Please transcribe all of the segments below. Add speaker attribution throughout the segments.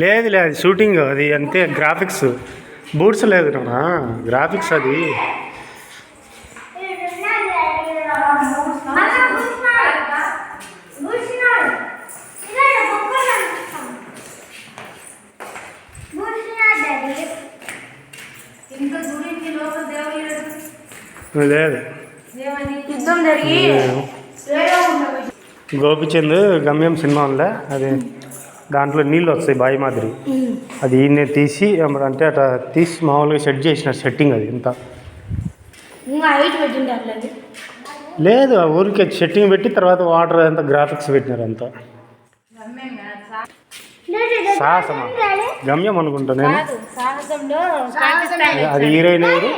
Speaker 1: లేదు లేదు షూటింగ్ అది అంతే గ్రాఫిక్స్. బూట్స్ లేదు నాన్న గ్రాఫిక్స్ అది. లేదు.
Speaker 2: ఏమని యుద్ధం జరిగి
Speaker 1: గోపిచంద్ గమ్యం సినిమా ఉందా అది దాంట్లో నీళ్ళు వస్తాయి బాయి మాదిరి. అది ఈయనే తీసి అంటే అట్లా తీసి మామూలుగా సెట్ చేసిన సెట్టింగ్ అది ఇంత. లేదు ఆ ఊరికే సెట్టింగ్ పెట్టి తర్వాత వాటర్ అంతా గ్రాఫిక్స్ పెట్టినారు అంతా. సాహసమా? గమ్యం అనుకుంటా నేను. అది హీరోయిన్ ఎవరు?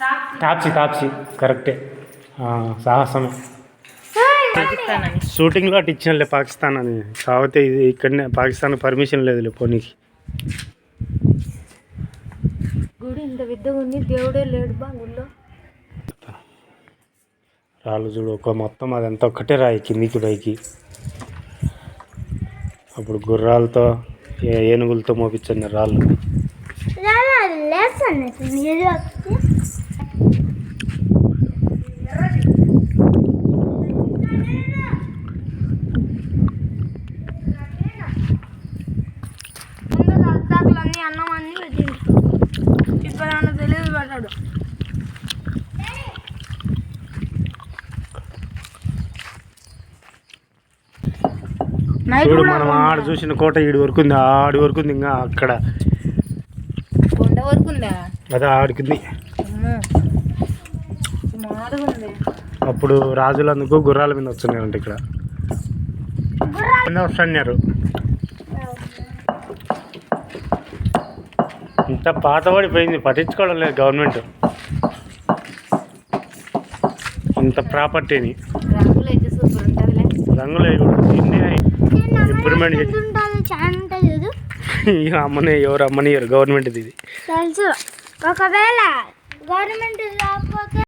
Speaker 1: సా తాప్సీ తాప్సీ కరెక్టే ఆ, సాహసమే. షూటింగ్లో అటు ఇచ్చినలే పాకిస్తాన్ అని. కాకపోతే ఇది ఇక్కడనే పాకిస్తాన్ పర్మిషన్ లేదులే పోనీకి.
Speaker 2: గుడి ఇంత పెద్దగా ఉంది దేవుడే లేడు బా గుడిలో
Speaker 1: రాళ్ళు చూడు ఒక మొత్తం అదంతా ఒక్కటే రాయి కిందికి పైకి. అప్పుడు గుర్రాలతో ఏ- ఏనుగులతో మోపించండి రాళ్ళు.
Speaker 2: నైట్
Speaker 1: చూడు మనం ఆడ చూసిన కోట ఈడి వరకు ఉంది ఆడి వరకు ఉంది ఇంకా అక్కడ.
Speaker 2: కొండ వరకు ఉందా?
Speaker 1: అదే ఆడికింది. అప్పుడు రాజులు అందుకు గుర్రాల మీద వస్తున్నారంట ఇక్కడ. వస్తున్నారు. ఇంత పాతబడిపోయింది పట్టించుకోవడం లేదు గవర్నమెంట్. ఇంత ప్రాపర్టీని.
Speaker 2: రంగులు
Speaker 1: వేయకూడదు ఇంప్రూవ్మెంట్ అమ్మని ఎవరు అమ్మనియరు గవర్నమెంట్ ఇది.
Speaker 3: తెలుసు. ఒకవేళ గవర్నమెంట్ రాకపోతే